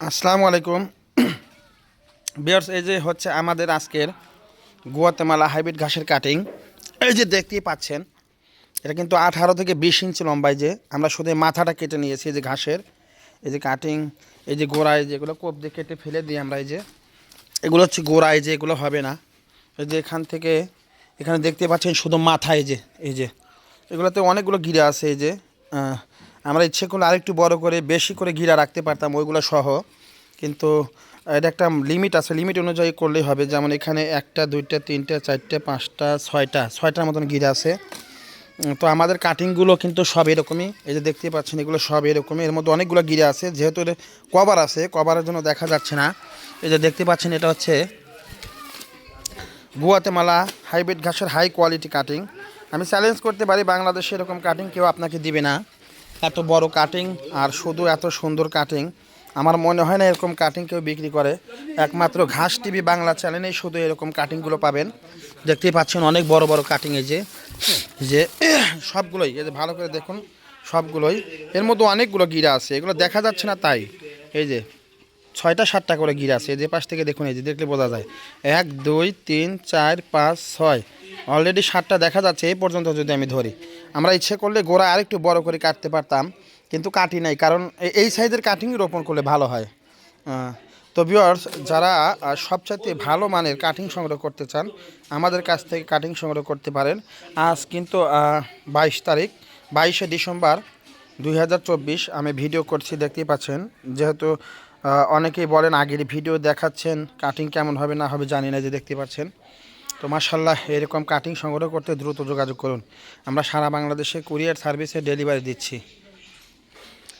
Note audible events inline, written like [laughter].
আসসালামু আলাইকুম। বিয়ার্স এই যে হচ্ছে আমাদের আজকের গুয়াতেমালা হাইব্রিড ঘাসের কাটিং। এই যে দেখতেই পাচ্ছেন, এটা কিন্তু আঠারো থেকে বিশ ইঞ্চি লম্বায় যে আমরা শুধু মাথাটা কেটে নিয়েছি, এই যে ঘাসের। এই যে কাটিং, এই যে গোড়ায় যেগুলো কোপ দিয়ে কেটে ফেলে দিই আমরা, এই যে। এগুলো হচ্ছে গোড়ায় যে এগুলো হবে না। এই যে এখান থেকে, এখানে দেখতে পাচ্ছেন শুধু মাথায় যে, এই যে। এগুলোতে অনেকগুলো গিরা আছে, এই যে আমরা ইচ্ছে করলে আরেকটু বড় করে, বেশি করে ঘিরা রাখতে পারতাম ওইগুলো সহ। কিন্তু এটা একটা লিমিট আছে লিমিট অনুযায়ী করলেই হবে। যেমন এখানে একটা, দুইটা, তিনটা, চারটে, পাঁচটা, ছয়টা, ছয়টার মতন ঘিরা আছে। তো আমাদের কাটিংগুলো কিন্তু সব এরকমই। এই যে দেখতে পাচ্ছেন, এগুলো সব এরকমই। এর মধ্যে অনেকগুলো গিরে আছে, যেহেতু এর কভার আছে কভারের জন্য দেখা যাচ্ছে না। এই যে দেখতে পাচ্ছেন, এটা হচ্ছে গুয়াতেমালা হাইব্রিড ঘাসের হাই কোয়ালিটি কাটিং আমি চ্যালেঞ্জ করতে পারি, বাংলাদেশে এরকম কাটিং কেউ আপনাকে দিবে না। এত বড় কাটিং আর শুধু এত সুন্দর কাটিং আমার মনে হয় না এরকম কাটিং কেউ বিক্রি করে। একমাত্র ঘাস টিভি বাংলা চ্যানেলেই শুধু এরকম কাটিংগুলো পাবেন। দেখতেই পাচ্ছেন অনেক বড় বড় কাটিং এই যে যে [coughs] সবগুলোই, এই যে ভালো করে দেখুন, সবগুলোই। এর মধ্যে অনেকগুলো গিরা আছে, এগুলো দেখা যাচ্ছে না তাই। এই যে, ছয়টা সাতটা করে গিরা আছে, এই যে পাশ থেকে দেখুন, এই যে দেখলে বোঝা যায়। এক, দুই, তিন, চার, পাঁচ, ছয়। অলরেডি সাতটা দেখা যাচ্ছে, এই পর্যন্ত যদি আমি ধরি। আমরা ইচ্ছে করলে গোড়া আরেকটু বড় করে কাটতে পারতাম, কিন্তু কাটি নাই, কারণ এই সাইজের কাটিং রোপণ করলে ভালো হয়। তো ভিউয়ার্স যারা সবচাইতে ভালো মানের কাটিং সংগ্রহ করতে চান, আমাদের কাছ থেকে কাটিং সংগ্রহ করতে পারেন। আজ কিন্তু বাইশ তারিখ, বাইশে ডিসেম্বর দুই হাজার চব্বিশ, আমি ভিডিও করছি, দেখতেই পাচ্ছেন। যেহেতু অনেকেই বলেন আগের ভিডিও দেখাচ্ছেন কাটিং কেমন হবে না হবে জানি না, যে দেখতে পাচ্ছেন। তো মাসাল্লাহ এরকম কাটিং সংগ্রহ করতে দ্রুত যোগাযোগ করুন। আমরা সারা বাংলাদেশে কুরিয়ার সার্ভিসে ডেলিভারি দিচ্ছি।